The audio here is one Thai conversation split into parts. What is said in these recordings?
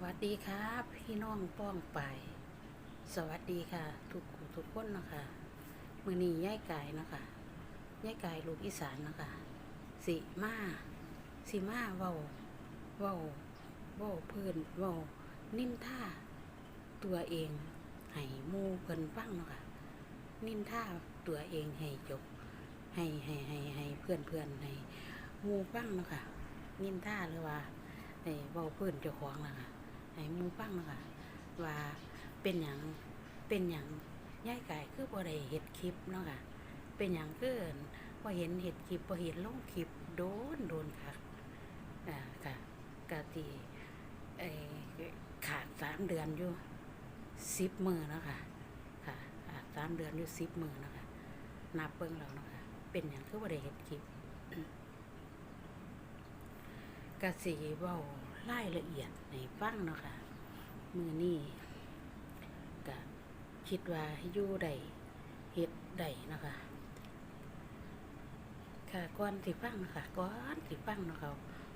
วัสดีครับ พี่น้องป้องไป สวัสดีค่ะ ทุกทุกคนนะคะมือนี้ย่ายกายนะคะย่ายกายลูกอีสานนะคะสิมาสิมาเว้าเว้าเว้าเพื่อนเว้านิ่นท่าตัวเองให้มูเพิ่นฟังนะคะนิ่นท่าตัวเองให้จบให้ให้ให้ให้เพื่อนเพื่อนให้มูฟังนะคะนิ่นท่าหรือว่าในเว้าพื้นเจ้าของล่ะคะ ให้หมูฟังล่ะค่ะว่าเป็นหยังเป็นหยังย่ายไก่คือบ่ได้เฮ็ดคลิปเนาะค่ะเป็นหยังคือบ่เห็นเฮ็ดคลิปบ่เห็นลงคลิปโดนโดนค่ะอ่าค่ะกะทีไอขาดสามเดือนอยู่สิบมือเนาะค่ะค่ะขาดสามเดือนอยู่สิบมือเนาะค่ะนับเบิ่งแล้วเนาะค่ะเป็นหยังคือบ่ได้เฮ็ดคลิปกสีเว้า รายละเอียดในฟังเนาะค่ะ มือนี้ก็คิดว่าอยู่ได้เฮ็ดได้เนาะค่ะค่ะก่อนสิฟังนะค่ะก่อนสิฟังเนาะค่ะ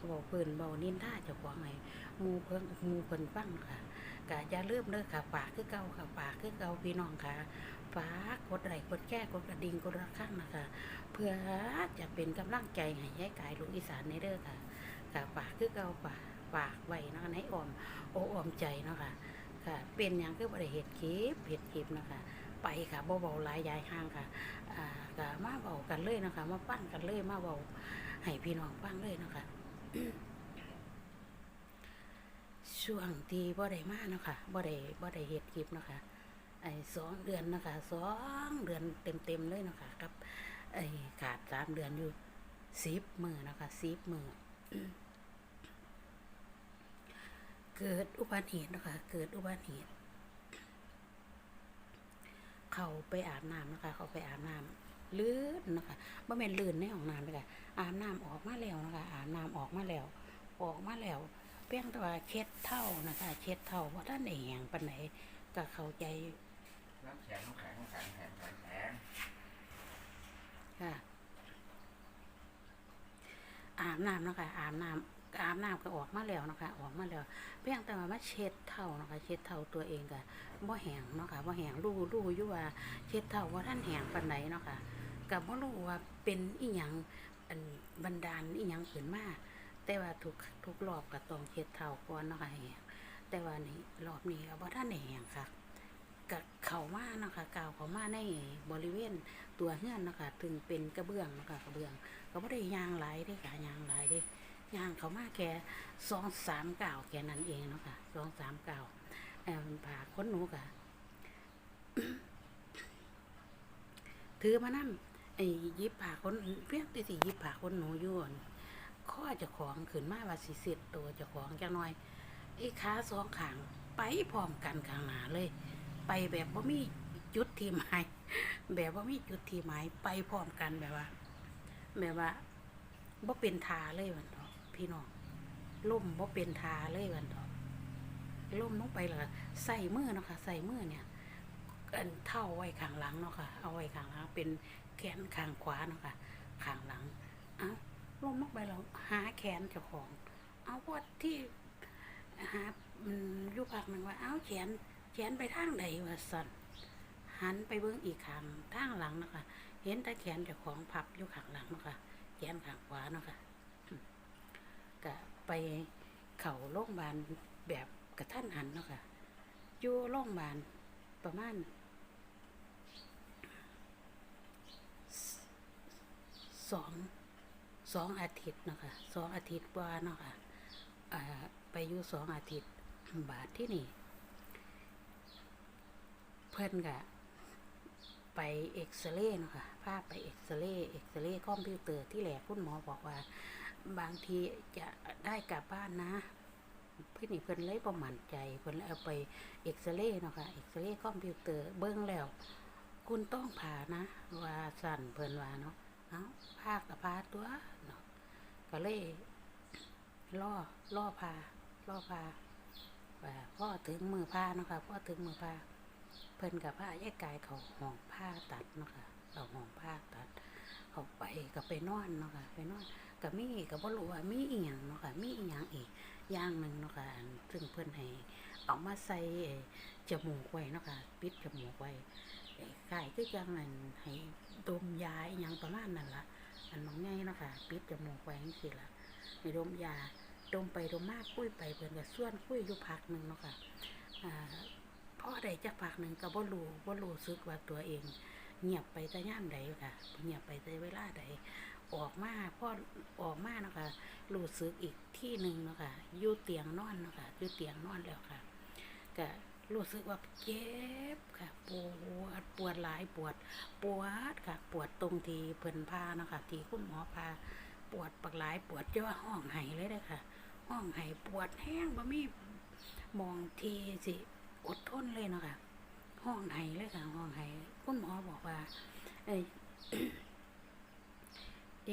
เบาเพิ่นเบานินท่าเจ้าของให้หมู่เพิ่นมูเพิ่นฟังเนาะค่ะก็อย่าลืมเด้อค่ะฝากคือเก่าค่ะฝากคือเก่าพี่น้องค่ะฝากกดไลค์กดแชร์กดกระดิ่งกดระฆังนะคะ เพื่อจะเป็นกำลังใจให้ยายกายลูกอีสานในเด้อค่ะค่ะฝากคือเก่าฝาก ฝากไว้เนาะในอ้ออมโอ้ออมใจเนาะค่ะค่ะเป็นหยังคือบ่ได้เฮ็ดคลิปเฮ็ดคลิปนะคะไปค่ะบ่เว้าหลายยายห่างค่ะอ่าก็มาเว้ากันเลยนะคะมาฟังกันเลยมาเว้าให้พี่น้องฟังเลยนะคะช่วงที่บ่ได้มาเนาะค่ะบ่ได้บ่ได้เฮ็ดคลิปเนาะค่ะไอ้สองเดือนนะคะสองเดือนเต็มๆเลยเนาะค่ะกับไอ้ขาดสามเดือนอยู่สิบมือนะคะสิบมือ เกิดอุบัติเหตุเนาะคะ เกิดอุบัติเหตุ เขาไปอาบน้ำนะคะ เขาไปอาบน้ำลื่นนะคะบ่แม่นลื่นในห้องน้ำเลยค่ะอาบน้ำออกมาแล้วนะคะ อาบน้ำออกมาแล้ว ออกมาแล้วเพียงแต่ว่าเช็ดเท่านะคะ เช็ดเท่าว่าท่านเองปานไหนก็เข้าใจน้ำแข็งน้ำแข็งน้ำแข็งแข็งแข็งแข็งค่ะอาบน้ำเนาะคะอาบน้ำ อาบน้ำก็ออกมาแล้วนะคะออกมาแล้ว เพียงแต่ว่ามาเช็ดเท่านะคะเช็ดเท่าตัวเองก็บ่แห้งเนาะค่ะบ่แห้งรู้รู้อยู่ว่าเช็ดเท่าว่าท่านแห้งปานใดเนาะค่ะก็บ่รู้ว่าเป็นอีหยังบันดาลอีหยังขึ้นมาแต่ว่าทุกทุกรอบก็ต้องเช็ดเท่าก่อนเนาะค่ะแห้งแต่ว่านี่รอบนี้ก็บ่ทันแห้งค่ะก็เข้ามาเนาะค่ะกาวเข้ามาในบริเวณตัวเฮือนเนาะค่ะถึงเป็นกระเบื้องเนาะค่ะกระเบื้อง ก็บ่ได้ยางหลายเด้ค่ะยางหลายเด้ ย่างเขามาแค่สองสามเก้าแค่นั้นเองเนาะค่ะสองสามเก้าวเอ่อผ่าค้นหนูกะถือมานั่ไอ้ยิบผ่าค้นเพียงแต่สิหยิบผ่าค้นหนูยวนข้อจะของขึ้นมาว่าสิเสร็จตัวจะของจังน้อยไอ้ขาสองขางไปพร้อมกันข้างหน้าเลย ไปแบบว่ามีจุดที่หมายแบบว่ามีจุดที่หมายไปพร้อมกันแบบว่า แบบว่าบ่เป็นทาเลยวันทอะ พี่น้องล่มบ่เป็นทาเลยวันทอะล่มลงไปและใส่มือเนาะค่ะใส่มือเนี่ยอันเท่าไว้ข้างหลังเนาะค่ะ เอาไว้ข้างหลังเป็นแขนข้างขวาเนาะค่ะข้างหลังเอ้าล่มลงไปแล้วหาแขนเจ้าของ เอาวัดที่หาอยู่ภาคหนึ่งว่าเอาแขนแขนไปทางใดวะสันหันไปเบิ่งอีกข้างทางหลังเนาะค่ะเห็นแต่แขนเจ้าของพับอยู่ข้างหลังเนาะค่ะแขนข้างขวาเนาะค่ะ ก็ไปเข่าโรงพยาบาลแบบกระทันหันเนาะค่ะอยู่โรงพยาบาลประมาณสองสองอาทิตย์เนาะค่ะสองอาทิตย์กว่าเนาะค่ะอ่าไปอยู่สองอาทิตย์บาทที่นี่ เพื่อนกะไปเอ็กซเรย์เนาะค่ะพาไปเอ็กซเรย์เอ็กซเรย์คอมพิวเตอร์ที่แหลกคุณหมอบอกว่า บางทีจะได้กลับบ้านนะเพื่อนนี่เพื่อนเลยประมันใจเพื่อนเลยเอาไปเอ็กซเรย์เนาะค่ะเอ็กซเรย์คอมพิวเตอร์เบิ้งแล้ว คุณต้องผ่านะ ว่าสั่นเพื่อนว่าเนาะเอาพากับพาตัวเนาะก็เลยล่อล่อพาล่อพาว่าพ่อถึงมือพาเนาะค่ะพ่อถึงมือพาเพิ่นกับผ้าแยกกายเขาห้องผ้าตัดเนาะค่ะเขาห้องผ้าตัดเขาไปก็ไปนอนเนาะค่ะไปนอน กับมีก็บ่รู้ว่ามีอีหยังเนาะค่ะมีอีหยังอีกอย่างหนึ่งเนาะค่ะซึ่งเพิ่นให้เอามาใส่จมูกไว้เนาะค่ะปิดจมูกไว้ไอ้กายคือจังนั้นให้ดมยาอหยังประมาณนั้นละอันน้องไงเนาะค่ะปิดจมูกไว้จังซี่ล่ะให้ดมยาดมไปดมมากคุยไปเพิ่นก็ส่วนคุยอยู่พักหนึ่งเนาะค่ะอ่าพอได้จักพักหนึ่งก็บ่รู้บ่รู้สึกว่าตัวเองเงียบไปแต่ย่ามใดค่ะเงียบไปแต่เวลาใด ออกมาพอออกมาเนาะค่ะรู้สึกอีกที่หนึ่งเนาะค่ะอยู่เตียงนอนเนาะค่ะอยู่เตียงนอนแล้วค่ะก็รู้สึกว่าเจ็บค่ะ ปวดปวดหลายปวด ปวดค่ะ ปวดตรงที่เพิ่นพาเนาะค่ะที่คุณหมอพาปวดปักหลายปวดจะว่าห้องไห้เลยเด้อค่ะ ห้องไห้ปวดแห้งบ่มีมองทีสิอดทนเลยเนาะค่ะ ห้องไห้เลยค่ะ ห้องไห้คุณหมอบอกว่า เอ้ย เอ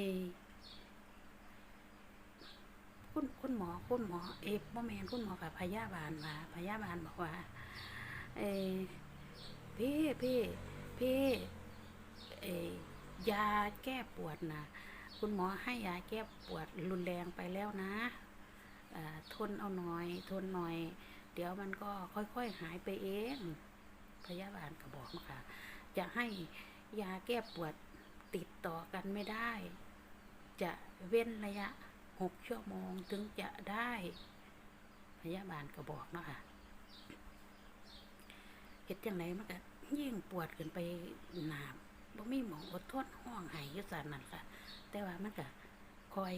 คุณคุณหมอคุณหมอเอยบ่แม่นคุณหมอกับพยาบาลมาพยาบาลบอกว่า เอพี่พี่พี่เอยยาแก้ปวดนะคุณหมอให้ยาแก้ปวดรุนแรงไปแล้วนะอ่าทนเอาหน่อย ทนหน่อย เดี๋ยวมันก็ค่อยๆหายไปเอง พยาบาลก็บอกนะคะจะให้ยาแก้ปวดติดต่อกันไม่ได้ จะเว้นระยะหกชั่วโมงถึงจะได้พยาบาลก็บอกเนาะค่ะเฮ็ดจังไหนมันก็ยิ่งปวดขึ้นไปหนาบ่มีหมองอดทนห้องห้อยุสานนั่นค่ะ แต่ว่ามันก็คอย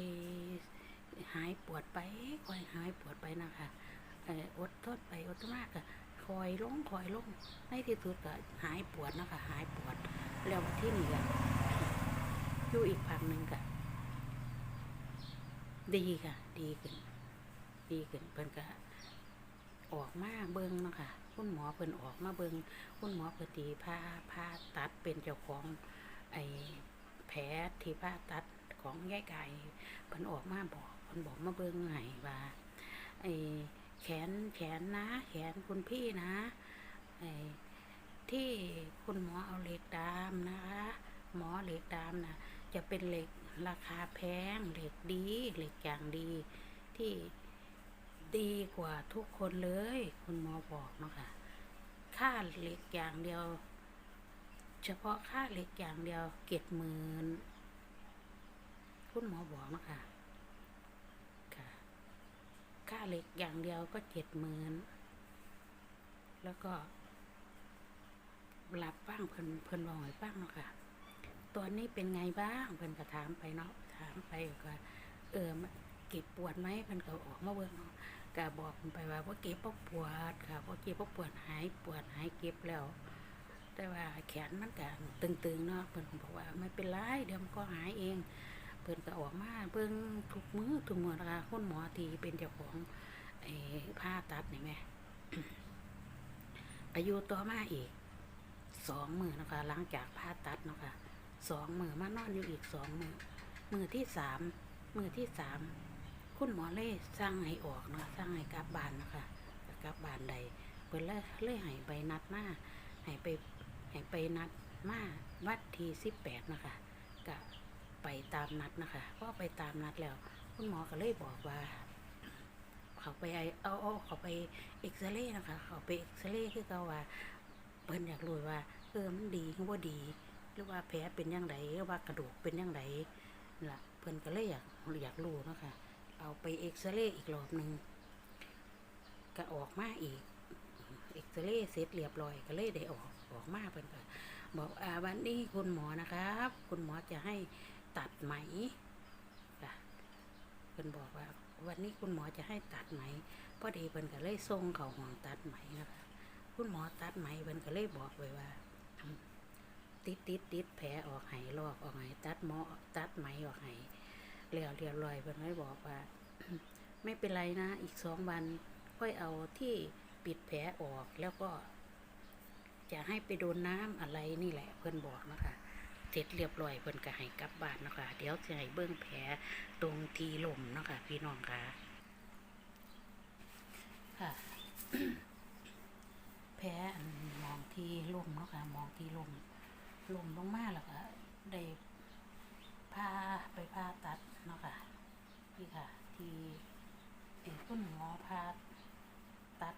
หายปวดไปคอยหายปวดไปนะคะอดทนไปอดมากก็คอยลงคอยลงในที่สุดก็หายปวดนะคะหายปวด แล้วที่นี่ก็อยู่อีกพักหนึ่งก็ ดีค่ะ ดีขึ้น ดีขึ้นเพิ่นก็ออกมาเบิ่งเนาะค่ะ คุณหมอเพิ่นออกมาเบิ่งคุณหมอเพิ่นตีผ้าผ้าตัดเป็นเจ้าของไอ้แผลที่ผ้าตัดของยายไก่เพิ่นออกมาบอกเพิ่นบอกมาเบิ่งให้ว่าไอ้แขนแขนนะ แขนคุณพี่นะไอ้ที่คุณหมอเอาเหล็กดามนะคะ หมอเหล็กดามนะจะเป็นเหล็ก ราคาแพงเหล็กดี เหล็กอย่างดีที่ดีกว่าทุกคนเลย คุณหมอบอกเนาะค่ะค่าเหล็กอย่างเดียว เฉพาะค่าเหล็กอย่างเดียวเก็ดหมื่นคุณหมอบอกเนาะค่ะค่ะ ค่าเหล็กอย่างเดียวก็เจ็ดหมื่นแล้วก็หลับบ้างเพิ่นเพิ่นบอกให้บ้างเนาะค่ะ ตอนนี้เป็นไงบ้างเพิ่นก็ถามไปเนาะถามไปก็เออเก็บปวดไหมเพิ่นก็ออกมาเบิ่งเนาะก็บอกเพิ่นไปว่าว่าเก็บบ่ปวดค่ะบ่เก็บบ่ปวดหายปวดหายเก็บแล้ว แต่ว่าแขนมันก็ตึงๆเนาะเพิ่นก็บอกว่าไม่เป็นไรเดี๋ยวมันก็หายเองเพิ่นก็ออกมาเบิ่งทุกมือทุกมือนะคะคุณหมอที่เป็นเจ้าของไอ้ผ่าตัดนี่แหม่อายุต่อมาอีกสองมือนะคะหลังจากผ่าตัดเนาะคะ สองมือมานอนอยู่อีกสองมือมือที่สามมือที่สามคุณหมอเลยสั่งให้ออกเนาะสั่งให้กลับบ้านนะคะกลับบ้านใดเพิ่นเลยเลยให้ใบนัดมาให้ไปให้ไปนัดมาวัดทีสิบแปดนะคะก็ไปตามนัดนะคะพอไปตามนัดแล้ว คุณหมอก็เลยบอกว่า เขาไปไอเอาเอาเขาไปเอ็กซเรย์นะคะ เขาไปเอ็กซเรย์คือเขาว่าเพิ่นอยากรู้ว่าเออมันดีหรือว่าดี หรือว่าแผลเป็นยังไงหรือว่ากระดูกเป็นยังไงล่ะเพิ่นก็เลยอยากอยากรู้นะคะเอาไปเอ็กซเรย์อีกรอบหนึ่งก็ออกมาอีกเอ็กซเรย์เสร็จเรียบร้อยก็เลยได้ออกออกมาเพิ่นก็บอกอ่าวันนี้คุณหมอนะครับ คุณหมอจะให้ตัดไหมค่ะเพิ่นบอกว่า วันนี้คุณหมอจะให้ตัดไหมพอดีเพิ่นก็เลยส่งเขาห่วงตัดไหมนะคะคุณหมอตัดไหมเพิ่นก็เลยบอกไว้ว่า ติดติดติดแผลออกไหลอกออกไหตัดหมอตัดไหมออกไหเรียวเรียวลอยเพิ่อนเลยบอกว่า ไม่เป็นไรนะ อีกสองวันค่อยเอาที่ปิดแผลออกแล้วก็ จะให้ไปโดนน้ำอะไรนี่แหละ เพิ่อนบอกนะคะเสร็จเรียบร้อยเพิ่อนก็ให้กลับบ้านนะคะเดี๋ยวจะให้เบิ้องแผลตรงทีลมนะคะพี่น้องคะค่ะแผลมองที่ลมเนาะค่ะมองที่ลม ลมลงมาแล้วก็ได้พาไปผ่าตัดเนาะค่ะ นี่ค่ะ ที่เอ่อคุณหมอพาตัด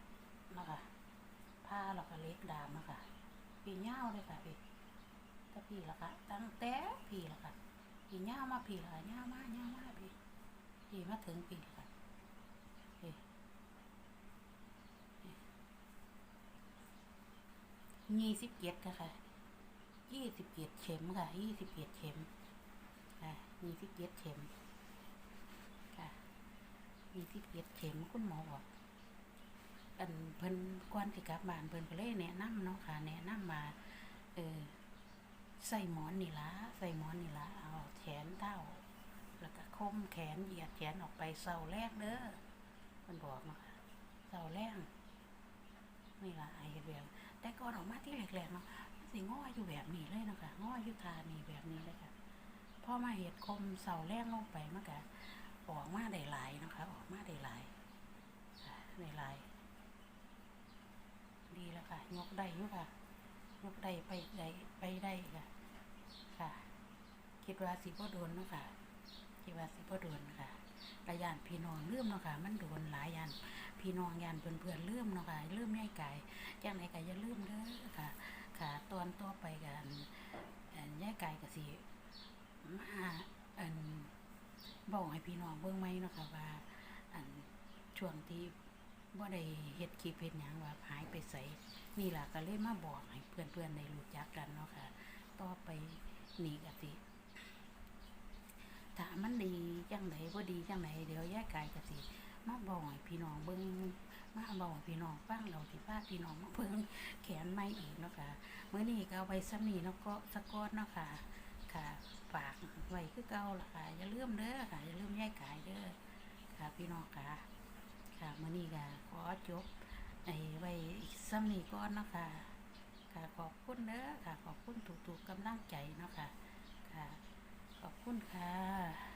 เนาะคะผ้าแล้วก็เล็กดามเนาะคะพี่เง่าเลยค่ะพี่ถ้าพี่ละค่ะ ตั้งแต่พี่ละค่ะพี่เง่ามาพี่ละค่เง่ามาเง่ามาพี่พี่มาถึงพี่ละค่ะยี่สิบเจ็ดค่ะ ยี่สิบเจ็ดเข็มค่ะยี่สิบเจ็ดเข็มค่ะยี่สิบเจ็ดเข็มค่ะยี่สิบเจ็ดเข็มคุณหมอบอกอันเพิ่นก่อนสิกลับบ้านเพิ่นก็เลยแนะนำเนาะค่ะแนะนำมาเออใส่หมอนนี่ละใส่หมอนนี่ละเอาแขนเท้าแล้วก็คมแขนเหยียดแขนออกไปเสาแรกเด้อเพิ่นบอกเนาะค่ะเสาแรกนี่ละไอ้แบบแต่ก่อนออกมาที่แรกๆเนาะ สิง้ออยู่แบบนี้เลยนะคะง้ออยู่ทานี่แบบนี้เลยค่ะพอมาเห็ดคมเสาแรกลงไปมันก็ออกมาได้หลายนะคะ ออกมาได้หลายได้หลาย ดีแล้วค่ะ ยกได้อยู่ค่ะ ยกได้ไปได้ไปได้ค่ะ ค่ะ คิดว่าสิบ่โดนนะคะคิดว่าสิบ่โดนค่ะกระยานพี่น้องลืมเนาะค่ะ มันโดนหลายยานพี่น้องยานเพื่อนๆลืมเนาะค่ะลืมไม่ไกลจังไหนก็อย่าลืมเด้อค่ะ ค่ะตอนต่อไปกันอันย่ายไก่ก็สิมาอันบอกให้พี่น้องเบิ่งไหมเนาะค่ะว่า อันช่วงที่บ่ได้เฮ็ดคลิปเฮ็ดหยังว่าหายไปไสนี่ล่ะก็เลยมาบอกให้เพื่อนๆได้รู้จักกันเนาะค่ะ ต่อไปนี่ก็สิถ้ามันดีจังไดบ่ดีจังไดเดี๋ยวแยกกายก็สิมาบอกให้พี่น้องเบิ่ง มาบอกพี่น้องฟังเราสิพาพี่น้องมาเบิ่งแขนใหม่อีกเนาะค่ะมื้อนี้ก็เอาไว้ซ้ำนี้เนาะก็สะกอดเนาะค่ะค่ะฝากไว้คือเก่าละค่ะอย่าลืมเด้อค่ะอย่าลืมแยกกายเด้อค่ะพี่น้องค่ะ ค่ะเมื่อนี้ก็ขอจบไอ้ไว้อีกซ้ำนี้ก่อนเนาะค่ะค่ะขอบคุณเด้อค่ะขอบคุณถูกๆกำลังใจเนาะค่ะค่ะขอบคุณค่ะ